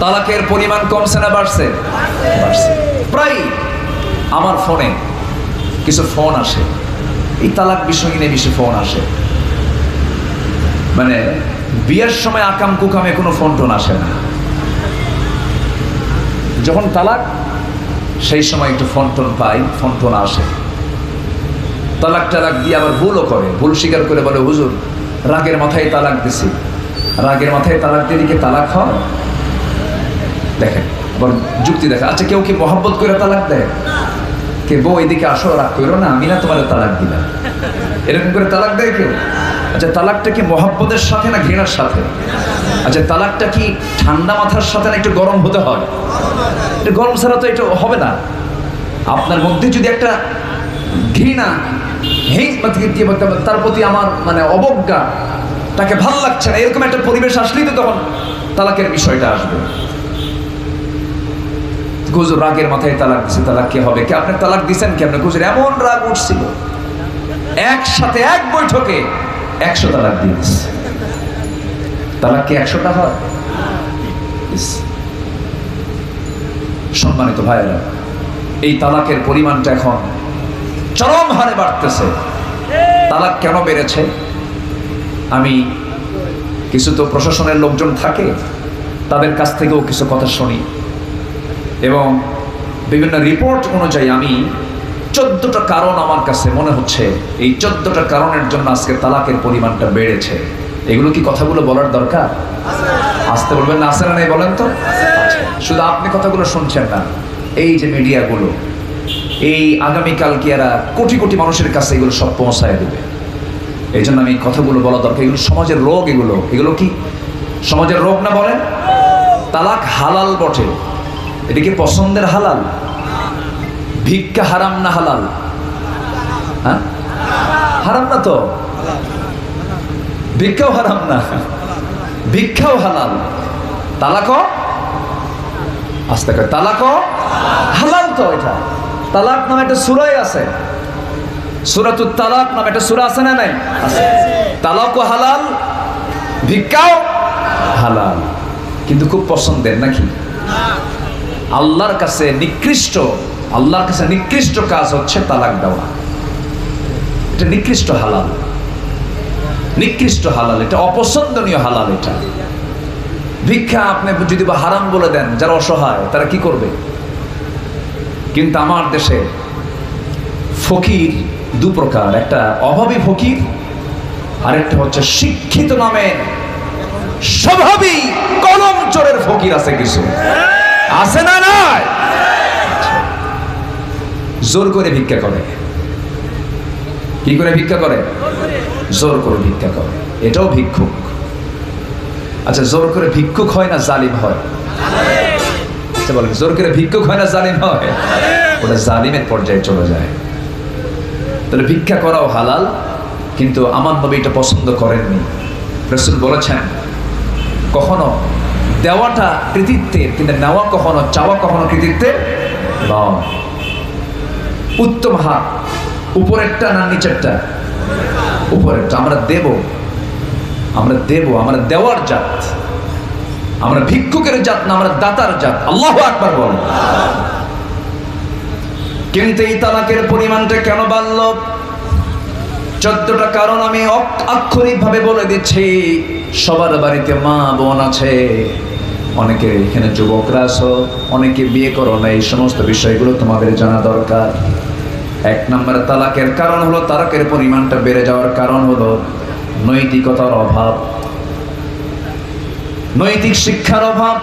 তালাকের পরিমাণ কমছে না বাড়ছে? প্রায় আমার ফোনে কিছু ফোন আসে। এই তালাক বিষয় নিয়ে বেশি ফোন আসে। মানে বিয়ের সময় আকাম কুকামে কোনো ফোন টোন আসে না। যখন তালাক, সেই সময় একটু ফোন টোন পাই, ফোন টোন আসে। তালাক টালাক দিয়ে আবার ভুলও করে। ভুল স্বীকার করে বলে, হুজুর, রাগের মাথায় তালাক দিছি। রাগের মাথায় তালাক দিয়ে কি তালাক হয়। দেখেন, আবার যুক্তি দেখে আচ্ছা কেউ কি মহাব্বত করে তালাক দেয়? কে বউ এদিকে আসো, রাগ করো না, আমি না তোমার তালাক দিলাম। এরকম করে তালাক দেয় কেউ? আচ্ছা তালাকটা কি মহাব্বতের সাথে না ঘৃণার সাথে? আচ্ছা তালাকটা কি ঠান্ডা মাথার সাথে না একটু গরম হতে হয়? এটা গরম ছাড়া তো এটা হবে না। আপনার মধ্যে যদি একটা ঘৃণা তার প্রতি আমার মানে অবজ্ঞা, তাকে ভালো লাগছে না, এরকম একটা পরিবেশ আসলেই তো তখন তালাকের বিষয়টা আসবে। গুজুর রাগের মাথায় তালাক দিছে, তালাক কে হবে? কে আপনি তালাক দিছেন কি? আপনি গুজুর এমন রাগ উঠছিল। একসাথে এক বৈঠকে একশো তালাক দিয়ে দিচ্ছে তালাক কি একশোটা হয় সম্মানিত ভাইয়েরা, এই তালাকের পরিমাণটা এখন চরম হারে বাড়তেছে। তালাক কেন বেড়েছে? আমি কিছু তো প্রশাসনের লোকজন থাকে, তাদের কাছ থেকেও কিছু কথা শুনি। এবং বিভিন্ন রিপোর্ট অনুযায়ী আমি চোদ্দটা কারণ আমার কাছে মনে হচ্ছে এই চোদ্দটা কারণের জন্য আজকে তালাকের পরিমাণটা বেড়েছে। এগুলো কি কথাগুলো বলার দরকার? আসতে বলবেন না? আসে না নাই বলেন তো? আচ্ছা, শুধু আপনি কথাগুলো শুনছেন না এই যে মিডিয়াগুলো এই আগামীকাল কি এরা কোটি কোটি মানুষের কাছে এগুলো সব পৌঁছায় দেবে। এই জন্য আমি কথাগুলো বলা দরকার। এগুলো সমাজের রোগ এগুলো। এগুলো কি? সমাজের রোগ না বলেন? তালাক হালাল বটে। এটা কি পছন্দের হালাল? ভিক্ষা হারাম না হালাল? হ্যাঁ? হারাম না তো? ভিক্ষাও হারাম না। ভিক্ষাও হালাল। তালাক আস্তে করে, তালাকও? হালাল তো এটা। তালাক নামে একটা সুরাই আছে। সুরাতুল তালাক নামে একটা সুরা আছে না নাই? আছে। তালাকও হালাল, ভিক্ষাও হালাল। কিন্তু খুব পছন্দের নাকি? আল্লাহর কাছে নিকৃষ্ট, আল্লাহর কাছে নিকৃষ্ট কাজ হচ্ছে তালাক দেওয়া। এটা নিকৃষ্ট হালাল। নিকৃষ্ট হালাল, এটা অপছন্দনীয় হালাল এটা। ভিক্ষা আপনি যদি বা হারাম বলে দেন, যারা অসহায়, তারা কি করবে? কিন্তু আমার দেশে ফকির দু প্রকার, একটা অভাবী ফকির, আরেকটা হচ্ছে শিক্ষিত নামে স্বভাবী কলম চোরের ফকির আছে কিছু। আছে না নাই? জোর করে ভিক্ষা করে। কি করে ভিক্ষা করে? জোর করে ভিক্ষা করে। এটাও ভিক্ষুক। আচ্ছা জোর করে ভিক্ষুক হয় না জালিম হয়? আচ্ছা বলেন, জোর করে ভিক্ষুক হয় না জালিম হয়? ওটা জালিমের পর্যায়ে চলে যায়। তাহলে ভিক্ষা করাও হালাল, কিন্তু আমার নবী এটা পছন্দ করেননি। রসুল বলেছেন, কখনো দেওয়াটা কৃতিত্বের, কিন্তু নেওয়া কখনো, চাওয়া কখনো কৃতিত্বের নয়। উত্তম হাত, উপরেরটা না নিচেরটা? উপরেরটা। আমরা দেব আমরা দেব, আমরা দেওয়ার জাত। আমরা ভিক্ষুকের জাত না, আমরা দাতার জাত। আল্লাহ আকবার বল। কিন্তু এই তালাকের পরিমাণটা কেন বাড়ল? চোদ্দটা কারণ আমি আক্ষরিক ভাবে বলে দিচ্ছি। সবার বাড়িতে মা বোন আছে। অনেকে এখানে যুবকরা আছো, অনেকে বিয়ে করো না এই সমস্ত বিষয়গুলো তোমাদের জানা দরকার। এক নম্বরে তালাকের কারণ হলো তালাকের পরিমাণটা বেড়ে যাওয়ার কারণ হলো নৈতিকতার অভাব। নৈতিক শিক্ষার অভাব